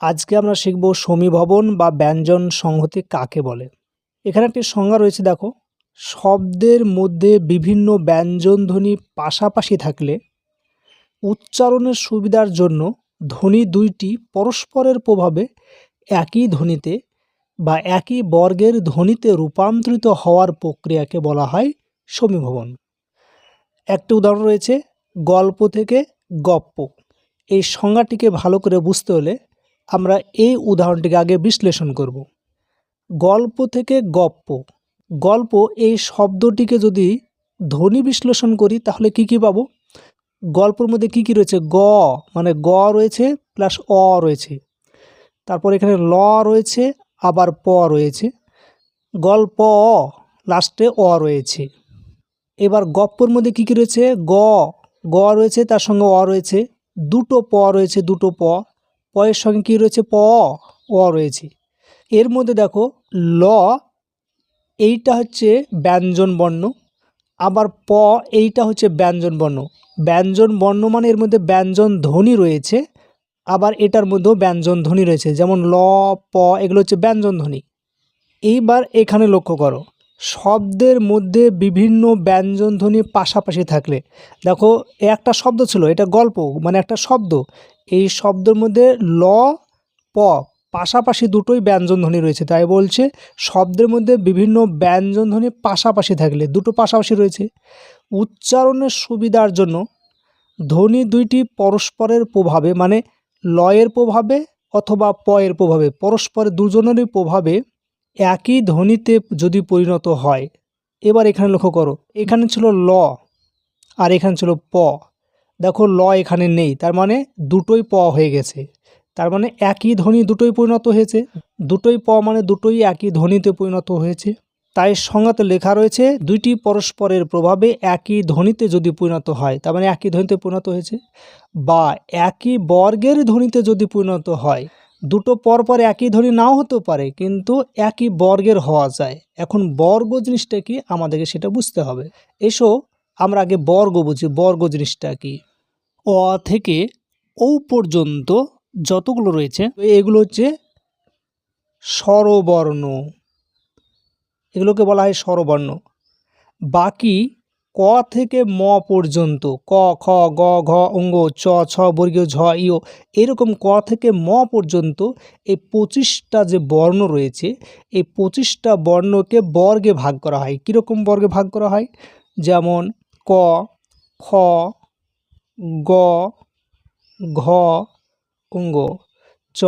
আজকে আমরা শিখব সমীভবন বা ব্যঞ্জন সংহতি কাকে বলে। এখানে একটি সংজ্ঞা রয়েছে, দেখো। শব্দের মধ্যে বিভিন্ন ব্যঞ্জনধ্বনি পাশাপাশি থাকলে উচ্চারণের সুবিধার জন্য ধ্বনি দুইটি পরস্পরের প্রভাবে একই ধ্বনিতে বা একই বর্গের ধ্বনিতে রূপান্তরিত হওয়ার প্রক্রিয়াকে বলা হয় সমীভবন একটি উদাহরণ রয়েছে, গল্প থেকে গপ্প। এই সংজ্ঞাটিকে ভালো করে বুঝতে হলে আমরা এই উদাহরণটিকে আগে বিশ্লেষণ করব। গল্প থেকে গপ্প। গল্প এই শব্দটিকে যদি ধ্বনি বিশ্লেষণ করি, তাহলে কি কি পাবো? গল্পের মধ্যে কি কি রয়েছে? গ মানে গ রয়েছে প্লাস অ রয়েছে। তারপর এখানে ল রয়েছে, আবার প রয়েছে। গল্প লাস্টে অ রয়েছে। এবার গপ্পর মধ্যে কি কি রয়েছে? গ। গ রয়েছে, তার সঙ্গে অ রয়েছে। দুটো প রয়েছে, দুটো প। পয়ের সঙ্গে কী রয়েছে? প, অ রয়েছে। এর মধ্যে দেখো, ল, এইটা হচ্ছে ব্যঞ্জন বর্ণ। আবার প, এইটা হচ্ছে ব্যঞ্জন বর্ণ। ব্যঞ্জন বর্ণ মানে এর মধ্যে ব্যঞ্জন ধ্বনি রয়েছে। আবার এটার মধ্যেও ব্যঞ্জন ধ্বনি রয়েছে। যেমন ল, প, এগুলো হচ্ছে ব্যঞ্জন ধ্বনি। এইবার এখানে লক্ষ্য করো। শব্দের মধ্যে বিভিন্ন ব্যঞ্জন ধ্বনি পাশাপাশি থাকলে। দেখো একটা শব্দ ছিল, এটা গল্প মানে একটা শব্দ। এই শব্দের মধ্যে ল, প পাশাপাশি দুটোই ব্যঞ্জন ধ্বনি রয়েছে। তাই বলছে, শব্দের মধ্যে বিভিন্ন ব্যঞ্জন ধ্বনি পাশাপাশি থাকলে, দুটো পাশাপাশি রয়েছে। উচ্চারণের সুবিধার জন্য ধ্বনি দুইটি পরস্পরের প্রভাবে মানে লয়ের প্রভাবে অথবা প এর প্রভাবে, পরস্পরের দুজনেরই প্রভাবে একই ধ্বনিতে যদি পরিণত হয়, এবার এখানে লক্ষ্য করো, এখানে ছিল ল আর এখানে ছিল প। দেখো, ল এখানে নেই, তার মানে দুটোই প হয়ে গেছে। তার মানে একই ধ্বনি দুটোই পরিণত হয়েছে, দুটোই প মানে দুটোই একই ধ্বনিতে পরিণত হয়েছে। তাই সংজ্ঞাতে লেখা রয়েছে, দুইটি পরস্পরের প্রভাবে একই ধ্বনিতে যদি পরিণত হয়, তার মানে একই ধ্বনিতে পরিণত হয়েছে, বা একই বর্গের ধ্বনিতে যদি পরিণত হয় দুটো পর পর একই ধরি নাও হতে পারে, কিন্তু একই বর্গের হওয়া যায়। এখন বর্গ জিনিসটা কি? আমাদেরকে সেটা বুঝতে হবে। এসো আমরা আগে বর্গ বুঝি। বর্গ জিনিসটা কি? অ থেকে ও পর্যন্ত যতগুলো রয়েছে, এগুলো হচ্ছে স্বরবর্ণ। এগুলোকে বলা হয় স্বরবর্ণ। বাকি ক থেকে ম পর্যন্ত, ক, খ, গ, ঘ, অঙ্গ, চ, ছ বর্গীয় ঝ ইয় এরকম ক থেকে ম পর্যন্ত এই পঁচিশটা যে বর্ণ রয়েছে, এই পঁচিশটা বর্ণকে বর্গে ভাগ করা হয়। কীরকম বর্গে ভাগ করা হয়? যেমন ক খ গ, ঘ, অঙ্গ, চ,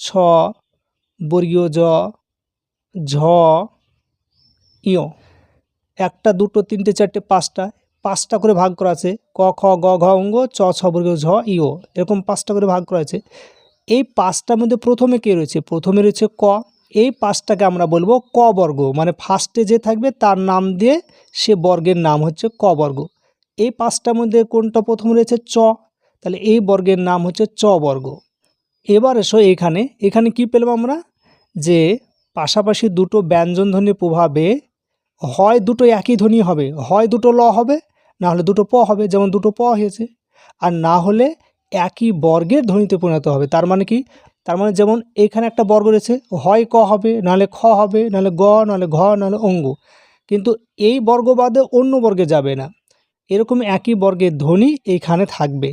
ছ বর্গীয় জ, ঝ ইয় একটা, দুটো, তিনটে, চারটে, পাঁচটা পাঁচটা করে ভাগ করা আছে। ক, খ, গ, ঘ অঙ্গ চ, ছ, বর্গ ঝ ইও এরকম পাঁচটা করে ভাগ করা আছে। এই পাঁচটার মধ্যে প্রথমে কে রয়েছে? প্রথমে রয়েছে ক। এই পাঁচটাকে আমরা বলব ক বর্গ মানে ফার্স্টে যে থাকবে তার নাম দিয়ে সে বর্গের নাম হচ্ছে ক বর্গ। এই পাঁচটার মধ্যে কোনটা প্রথম রয়েছে? চ। তাহলে এই বর্গের নাম হচ্ছে চ বর্গ। এবার এসো এখানে। এখানে কি পেলাম আমরা? যে পাশাপাশি দুটো ব্যঞ্জনধ্বনির প্রভাবে হয় দুটো একই ধ্বনি হবে হয় দুটো ল হবে না হলে দুটো প হবে যেমন দুটো প হয়েছে আর না হলে একই বর্গের ধ্বনিতে পরিণত হবে তার মানে কি তার মানে যেমন এখানে একটা বর্গ রয়েছে হয় ক হবে নাহলে খ হবে নাহলে গ নাহলে ঘ নাহলে অঙ্গ কিন্তু এই বর্গ বাদে অন্য বর্গে যাবে না এরকম একই বর্গের ধ্বনি এইখানে থাকবে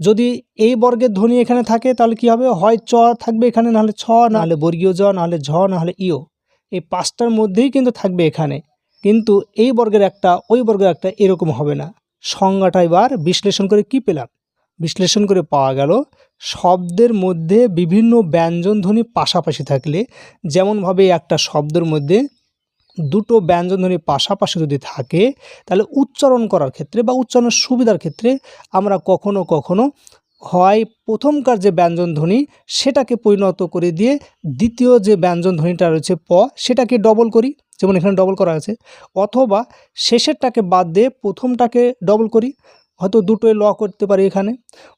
যদি এই বর্গের ধ্বনি এখানে থাকে তাহলে কি হবে হয় চ থাকবে এখানে নাহলে ছ নাহলে বর্গীয় জ নাহলে ঝ নাহলে ইও এই পাঁচটার মধ্যেই কিন্তু থাকবে এখানে কিন্তু এই বর্গের একটা, ওই বর্গের একটা এরকম হবে না। সংজ্ঞাটা এবার বিশ্লেষণ করে কি পেলাম? বিশ্লেষণ করে পাওয়া গেল, শব্দের মধ্যে বিভিন্ন ব্যঞ্জন ধ্বনি পাশাপাশি থাকলে, যেমনভাবে একটা শব্দের মধ্যে দুটো ব্যঞ্জন ধ্বনি পাশাপাশি যদি থাকে, তাহলে উচ্চারণ করার ক্ষেত্রে বা উচ্চারণের সুবিধার ক্ষেত্রে আমরা কখনো কখনো হয় প্রথমকার যে ব্যঞ্জন ধ্বনি সেটাকে পরিণত করে দিয়ে দ্বিতীয় যে ব্যঞ্জন ধ্বনিটা রয়েছে প, সেটাকে ডবল করি। যেমন এখানে ডবল করা আছে অথবা শেষেরটাকে বাদ দিয়ে প্রথমটাকে ডবল করি, হয়তো দুটোই ল করতে পারি এখানে।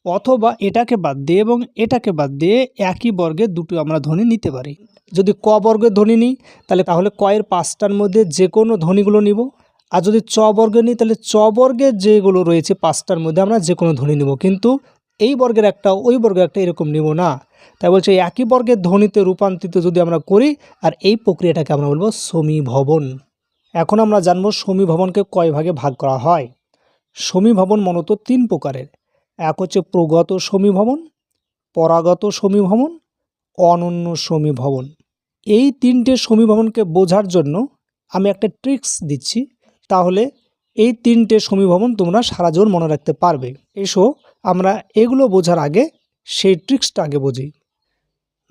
অথবা এটাকে বাদ দিয়ে এবং এটাকে বাদ দিয়ে একই বর্গে দুটো আমরা ধ্বনি নিতে পারি। যদি ক বর্গের ধ্বনি নিই, তাহলে তাহলে কয়ের পাঁচটার মধ্যে যে কোনো ধ্বনিগুলো নিব। আর যদি চ বর্গে নিই, তাহলে চ বর্গের যেগুলো রয়েছে, পাঁচটার মধ্যে আমরা যে কোনো ধ্বনি নেব। কিন্তু এই বর্গের একটা, ওই বর্গের একটা এরকম নেব না। তাই বলছে একই বর্গের ধ্বনিতে রূপান্তরিত যদি আমরা করি, আর এই প্রক্রিয়াটাকে আমরা বলব সমীভবন। এখন আমরা জানব সমীভবনকে কয় ভাগে ভাগ করা হয়? সমীভবন মূলত তিন প্রকারের। এক হচ্ছে প্রগত সমীভবন, পরাগত সমীভবন, অনন্য সমীভবন। এই তিনটে সমীভবনকে বোঝার জন্য আমি একটা ট্রিক্স দিচ্ছি। তাহলে এই তিনটে সমীভবন তোমরা সারা জীবন মনে রাখতে পারবে। এসো আমরা এগুলো বোঝার আগে সেই ট্রিক্সটা আগে বুঝি।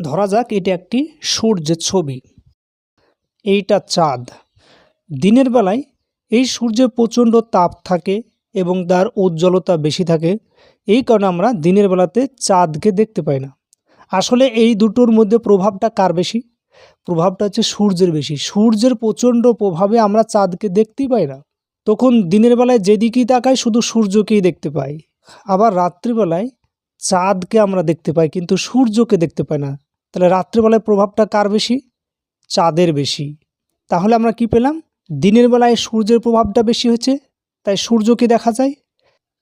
ধরা যাক এটা একটি সূর্যের ছবি। এইটা চাঁদ। দিনের বেলায় এই সূর্যে প্রচণ্ড তাপ থাকে এবং তার উজ্জ্বলতা বেশি থাকে। এই কারণে আমরা দিনের বেলাতে চাঁদকে দেখতে পাই না। আসলে এই দুটোর মধ্যে প্রভাবটা কার বেশি? প্রভাবটা হচ্ছে সূর্যের বেশি। সূর্যের প্রচণ্ড প্রভাবে আমরা চাঁদকে দেখতেই পাই না। তখন দিনের বেলায় যেদিকেই তাকাই শুধু সূর্যকেই দেখতে পাই। আবার রাত্রিবেলায় চাঁদকে আমরা দেখতে পাই, কিন্তু সূর্যকে দেখতে পাই না। তাহলে রাত্রিবেলায় প্রভাবটা কার বেশি? চাঁদের বেশি। তাহলে আমরা কি পেলাম? দিনের বেলায় সূর্যের প্রভাবটা বেশি হচ্ছে তাই সূর্যকে দেখা যায়।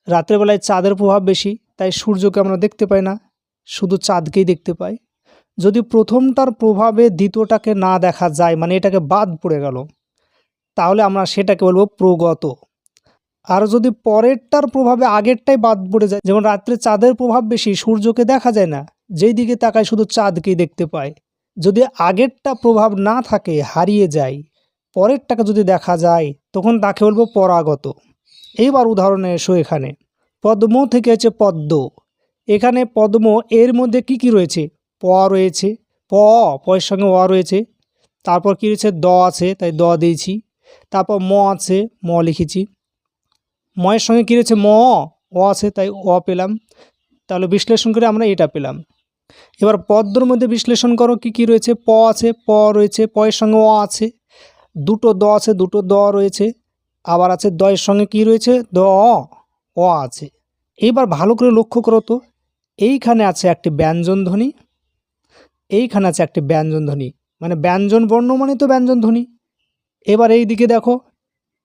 রাতের বেলায় চাঁদের প্রভাব বেশি, তাই সূর্যকে আমরা দেখতে পাই না, শুধু চাঁদকেই দেখতে পাই। যদি প্রথমটার প্রভাবে দ্বিতীয়টাকে না দেখা যায় মানে এটাকে বাদ পড়ে গেল, তাহলে আমরা সেটাকে বলব প্রগত। আর যদি পরেরটার প্রভাবে আগেরটাই বাদ পড়ে যায়, যেমন রাত্রে চাঁদের প্রভাব বেশি, সূর্যকে দেখা যায় না, যেই দিকে তাকায় শুধু চাঁদকেই দেখতে পায়। যদি আগেরটা প্রভাব না থাকে, হারিয়ে যায়। পরেরটাকে যদি দেখা যায়, তখন তাকে বলব পরাগত। এইবার উদাহরণে এসো এখানে। পদ্ম থেকে হচ্ছে পদ্ম। এখানে পদ্ম এর মধ্যে কি কি রয়েছে? প রয়েছে। প, পয়ের সঙ্গে অ রয়েছে। তারপর কি রয়েছে? দ আছে, তাই দ দিয়েছি। তারপর ম আছে, ম লিখেছি। ময়ের সঙ্গে কী রয়েছে? ম, অ আছে, তাই অ পেলাম। তাহলে বিশ্লেষণ করে আমরা এটা পেলাম। এবার পদ্মর মধ্যে বিশ্লেষণ করো কি কি রয়েছে? প আছে, প রয়েছে, পয়ের সঙ্গে অ আছে। দুটো দ আছে, দুটো দ রয়েছে। আবার আছে দয়ের সঙ্গে কি রয়েছে? দ, অ আছে। এইবার ভালো করে লক্ষ্য করো তো। এইখানে আছে একটি ব্যঞ্জন ধ্বনি। এইখানে আছে একটি ব্যঞ্জন ধ্বনি। মানে ব্যঞ্জন বর্ণ মানে তো ব্যঞ্জন ধ্বনি। এবার এই দিকে দেখো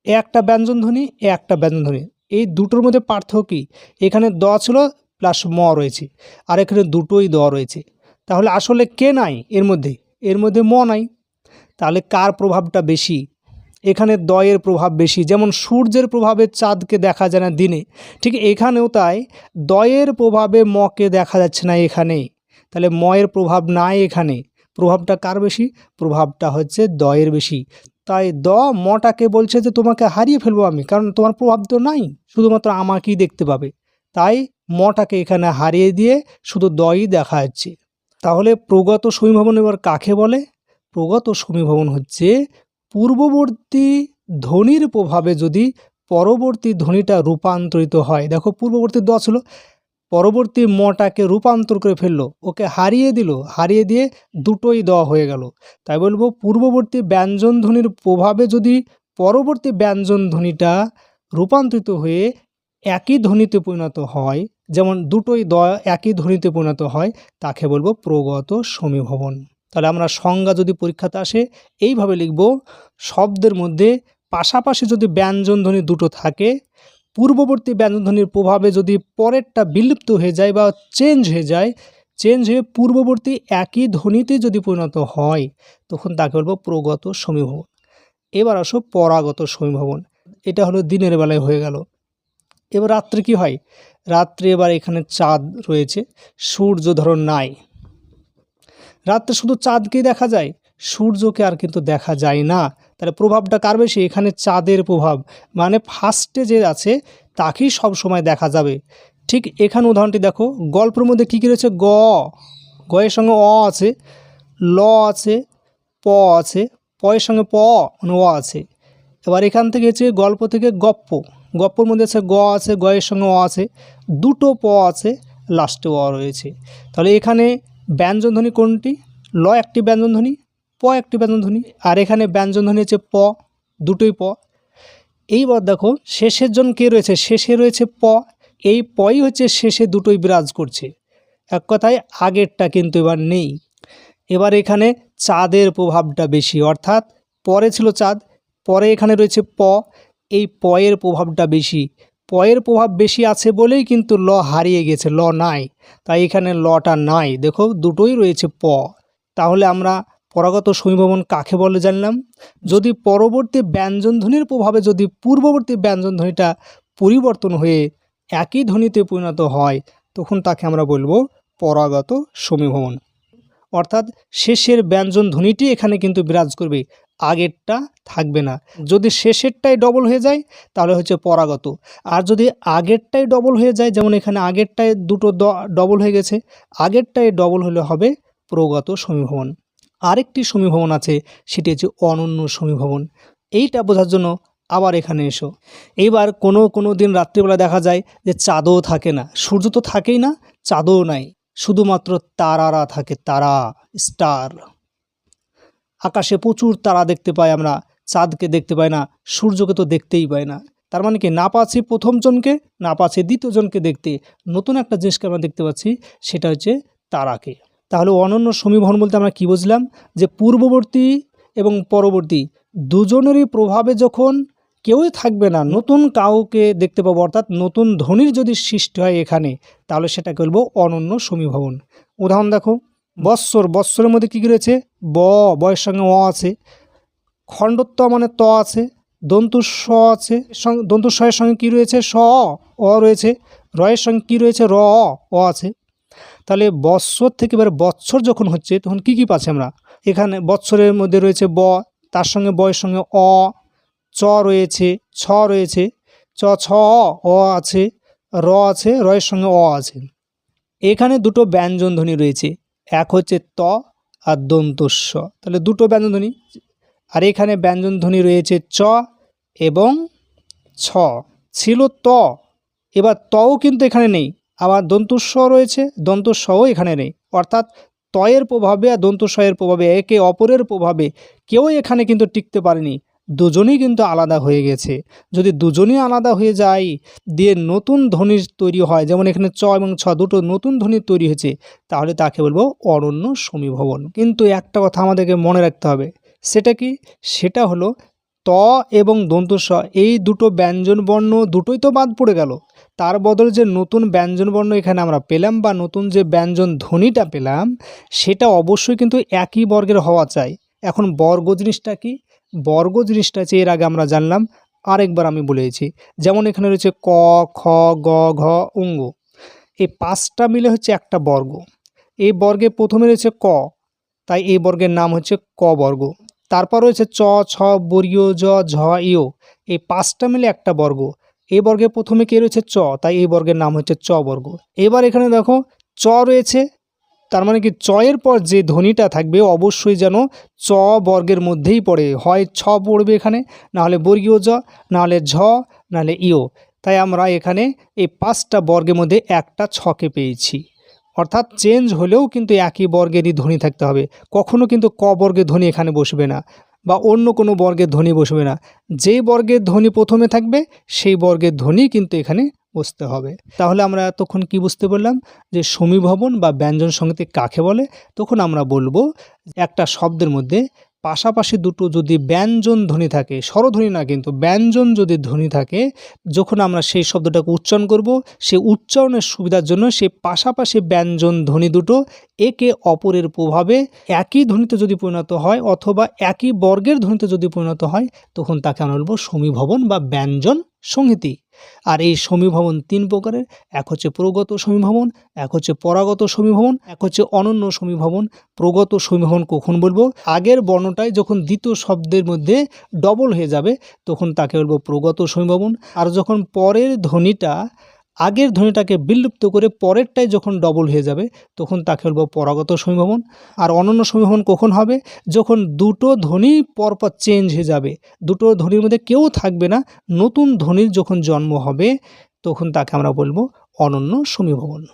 এ একটা ব্যঞ্জন ধ্বনি, এ একটা ব্যঞ্জন ধ্বনি। এই দুটোর মধ্যে পার্থক্য কী? এখানে দ ছিল প্লাস ম রয়েছে, আর এখানে দুটোই দ রয়েছে। তাহলে আসলে কে নাই এর মধ্যে? এর মধ্যে ম নাই। তাহলে কার প্রভাবটা বেশি? এখানে দয়ের প্রভাব বেশি, যেমন সূর্যের প্রভাবে চাঁদকে দেখা যায় না দিনে। ঠিক এখানেও তাই, দয়ের প্রভাবে মকে দেখা যাচ্ছে না এখানে। তাহলে ময়ের প্রভাব নাই এখানে। প্রভাবটা কার বেশি? প্রভাবটা হচ্ছে দয়ের বেশি। তাই দ, মটাকে বলছে যে তোমাকে হারিয়ে ফেলব আমি, কারণ তোমার প্রভাব তো নাই, শুধুমাত্র আমাকেই দেখতে পাবে। তাই মটাকে এখানে হারিয়ে দিয়ে শুধু দই দেখা যাচ্ছে তাহলে প্রগত সমীভবন এবার কাকে বলে? প্রগত সমীভবন হচ্ছে পূর্ববর্তী ধ্বনির প্রভাবে যদি পরবর্তী ধ্বনিটা রূপান্তরিত হয়। দেখো, পূর্ববর্তী দ ছিল পরবর্তী মটাকে রূপান্তর করে ফেলল। ওকে হারিয়ে দিল। হারিয়ে দিয়ে দুটোই দ হয়ে গেল। তাই বলব, পূর্ববর্তী ব্যঞ্জন ধ্বনির প্রভাবে যদি পরবর্তী ব্যঞ্জন ধ্বনিটা রূপান্তরিত হয়ে একই ধ্বনিতে পরিণত হয়, যেমন দুটোই দ একই ধ্বনিতে পরিণত হয়, তাকে বলব প্রগত সমীভবন। তাহলে আমরা সংজ্ঞা যদি পরীক্ষাতে আসে, এইভাবে লিখব, শব্দের মধ্যে পাশাপাশি যদি ব্যঞ্জন ধ্বনি দুটো থাকে পূর্ববর্তী ব্যঞ্জনধ্বনির প্রভাবে যদি পরেরটা বিলুপ্ত হয়ে যায় বা চেঞ্জ হয়ে যায় চেঞ্জ হয়ে পূর্ববর্তী একই ধ্বনিতে যদি পরিণত হয়, তখন তাকে বলব প্রগত সমীভবন। এবার আসো পরাগত সমীভবন। এটা হলো দিনের বেলায় হয়ে গেল। এবার রাত্রে কি হয়? রাত্রে এবার এখানে চাঁদ রয়েছে। সূর্য ধরো নাই। রাত্রে শুধু চাঁদকেই দেখা যায়? সূর্যকে আর কিন্তু দেখা যায় না। তাহলে প্রভাবটা কার বেশি? এখানে চাঁদের প্রভাব। মানে ফার্স্টে যে আছে, তাকেই সব সময় দেখা যাবে। ঠিক এখানে উদাহরণটি দেখো। গল্পের মধ্যে কী কী রয়েছে? গ। গয়ের সঙ্গে অ আছে। ল আছে, প আছে। পয়ের সঙ্গে প মানে অ আছে। এবার এখান থেকে হচ্ছে গল্প থেকে গপ্প। গপ্পর মধ্যে আছে গ আছে গয়ের সঙ্গে অ আছে। দুটো প আছে লাস্টে অ রয়েছে। তাহলে এখানে ব্যঞ্জনধ্বনি কোনটি? ল একটি ব্যঞ্জনধ্বনি প একটি ব্যঞ্জনধ্বনি আর এখানে ব্যঞ্জনধ্বনি হচ্ছে প, দুটোই প। এইবার দেখো, শেষের জন কে রয়েছে? শেষে রয়েছে প। এই পই হচ্ছে শেষে দুটোই বিরাজ করছে। এক কথায়, আগেরটা কিন্তু এবার নেই। এবার এখানে চাঁদের প্রভাবটা বেশি, অর্থাৎ পরে ছিল চাঁদ, পরে এখানে রয়েছে প। এই পয়ের প্রভাবটা বেশি। পয়ের প্রভাব বেশি আছে বলেই কিন্তু ল হারিয়ে গেছে, ল নাই। তাই এখানে লটা নাই। দেখো, দুটোই রয়েছে প। তাহলে আমরা পরাগত সমীভবন কাকে বলে জানলাম? যদি পরবর্তী ব্যঞ্জনধ্বনির প্রভাবে যদি পূর্ববর্তী ব্যঞ্জনধ্বনিটা পরিবর্তন হয়ে একই ধ্বনিতে পরিণত হয়, তখন তাকে আমরা বলব পরাগত সমীভবন। অর্থাৎ শেষের ব্যঞ্জন ধ্বনিটি এখানে কিন্তু বিরাজ করবে, আগেরটা থাকবে না। যদি শেষেরটাই ডবল হয়ে যায়, তাহলে হচ্ছে পরাগত। আর যদি আগেরটাই ডবল হয়ে যায়, যেমন এখানে আগেরটায় দুটো ডবল হয়ে গেছে আগেরটাই ডবল হলে হবে প্রগত সমীভবন। আরেকটি সমীভবন আছে, সেটি হচ্ছে অনন্য সমীভবন। এইটা বোঝার জন্য আবার এখানে এসো। এইবার কোনো কোনো দিন রাত্রিবেলা দেখা যায় যে চাঁদও থাকে না। সূর্য তো থাকেই না, চাঁদও নাই। শুধুমাত্র তারারা থাকে, তারা, স্টার। আকাশে প্রচুর তারা দেখতে পাই আমরা, চাঁদকে দেখতে পাই না, সূর্যকে তো দেখতেই পাই না। তার মানে কি, না পাচ্ছি প্রথমজনকে না পাচ্ছি দ্বিতীয়জনকে দেখতে। নতুন একটা জিনিসকে আমরা দেখতে পাচ্ছি, সেটা হচ্ছে তারাকে। তাহলে অনন্য সমীভবন বলতে আমরা কি বুঝলাম? যে পূর্ববর্তী এবং পরবর্তী দুজনেরই প্রভাবে যখন কেউই থাকবে না, নতুন কাউকে দেখতে পাবো, অর্থাৎ নতুন ধ্বনির যদি সৃষ্টি হয় এখানে, তাহলে সেটাকে বলব? অনন্য সমীভবন। উদাহরণ দেখো, বৎসর, বৎসরের মধ্যে কী কী রয়েছে? ব, বয়ের সঙ্গে অ আছে, খণ্ডত্ব মানে ত আছে দন্তু স আছে দন্তু এর সঙ্গে কী রয়েছে? স, অ রয়েছে, রয়ের সঙ্গে কী রয়েছে? র, অ আছে। তাহলে বৎসর থেকে এবার বৎসর যখন হচ্ছে, তখন কী কী পাচ্ছি আমরা? এখানে বৎসরের মধ্যে রয়েছে ব, তার সঙ্গে বয়ের সঙ্গে অ, চ রয়েছে, ছ রয়েছে, চ, ছ, অ আছে, র আছে, রয়ের সঙ্গে অ আছে। এখানে দুটো ব্যঞ্জন ধ্বনি রয়েছে, এক হচ্ছে ত আর দন্তস্ব। তাহলে দুটো ব্যঞ্জন ধ্বনি, আর এখানে ব্যঞ্জন ধ্বনি রয়েছে চ এবং ছ। ছিল ত, এবার তও কিন্তু এখানে নেই। আবার দন্তস্ব রয়েছে, দন্তস্বও এখানে নেই। অর্থাৎ তয়ের প্রভাবে আর দন্তস্বয়ের প্রভাবে, একে অপরের প্রভাবে কেউ এখানে কিন্তু টিকতে পারেনি। দুজনেই কিন্তু আলাদা হয়ে গেছে। যদি দুজনেই আলাদা হয়ে যায়, দিয়ে নতুন ধ্বনি তৈরি হয়, যেমন এখানে চ এবং ছ দুটো নতুন ধ্বনি তৈরি হয়েছে, তাহলে তাকে বলব অরণ্য সমীভবন। কিন্তু একটা কথা আমাদেরকে মনে রাখতে হবে, সেটা কি? সেটা হলো ত এবং দন্তস্ব, এই দুটো ব্যঞ্জন বর্ণ দুটোই তো বাদ পড়ে গেল। তার বদলে যে নতুন ব্যঞ্জন বর্ণ এখানে আমরা পেলাম বা নতুন যে ব্যঞ্জন ধ্বনিটা পেলাম, সেটা অবশ্যই কিন্তু একই বর্গের হওয়া চাই। এখন বর্গ জিনিসটা কি? বর্গ জিনিসটা আছে এর আগে আমরা জানলাম, আরেকবার আমি বলেছি যেমন এখানে রয়েছে ক, খ, গ, ঘ অঙ্গ এই পাঁচটা মিলে হচ্ছে একটা বর্গ। এই বর্গে প্রথমে রয়েছে ক, তাই এই বর্গের নাম হচ্ছে ক বর্গ। তারপর রয়েছে চ, ছ, বর্গীয়, জ, ঝ ইয় এই পাঁচটা মিলে একটা বর্গ। এই বর্গে প্রথমে কে রয়েছে চ, তাই এই বর্গের নাম হচ্ছে চ বর্গ। এবার এখানে দেখো, চ রয়েছে, তার মানে কি চয়ের পর যে ধ্বনিটা থাকবে, অবশ্যই যেন চ বর্গের মধ্যেই পড়ে। হয় ছ পড়বে এখানে নাহলে বর্গীয় জ নাহলে ঝ নাহলে ইও তাই আমরা এখানে এই পাঁচটা বর্গের মধ্যে একটা ছকে পেয়েছি। অর্থাৎ চেঞ্জ হলেও কিন্তু একই বর্গেরই ধ্বনি থাকতে হবে। কখনো কিন্তু ক বর্গের ধ্বনি এখানে বসবে না। বা অন্য কোনো বর্গের ধ্বনি বসবে না। যেই বর্গের ধ্বনি প্রথমে থাকবে, সেই বর্গের ধ্বনি কিন্তু এখানে বসতে হবে। তাহলে আমরা তখন কি বুঝতে পারলাম? যে সমীভবন বা ব্যঞ্জন সঙ্গীতে কাকে বলে? তখন আমরা বলব একটা শব্দের মধ্যে পাশাপাশি দুটো যদি ব্যঞ্জন ধ্বনি থাকে, স্বরধ্বনি না কিন্তু ব্যঞ্জন যদি ধ্বনি থাকে, যখন আমরা সেই শব্দটাকে উচ্চারণ করব সে উচ্চারণের সুবিধার জন্য সেই পাশাপাশি ব্যঞ্জন ধ্বনি দুটো একে অপরের প্রভাবে একই ধ্বনিতে যদি পরিণত হয় অথবা একই বর্গের ধ্বনিতে যদি পরিণত হয়, তখন তাকে আমরা বলব সমীভবন বা ব্যঞ্জন সংহিতি। আর এই সমীভবন তিন প্রকারের, এক হচ্ছে প্রগত সমীভবন, এক হচ্ছে পরাগত সমীভবন, এক হচ্ছে অনন্য সমীভবন। প্রগত সমীভবন কখন বলব? আগের বর্ণটায় যখন দ্বিতীয় শব্দের মধ্যে ডবল হয়ে যাবে, তখন তাকে বলব প্রগত সমীভবন। আর যখন পরের ধ্বনিটা আগের ধ্বনিটাকে বিলুপ্ত করে পরেরটাই যখন ডবল হয়ে যাবে, তখন তাকে বলব পরাগত সমীভবন। আর অনন্য সমীভবন কখন হবে? যখন দুটো ধ্বনি পরপর চেঞ্জ হয়ে যাবে। দুটো ধ্বনির মধ্যে কেউ থাকবে না। নতুন ধ্বনির যখন জন্ম হবে, তখন তাকে আমরা বলব অনন্য সমীভবন।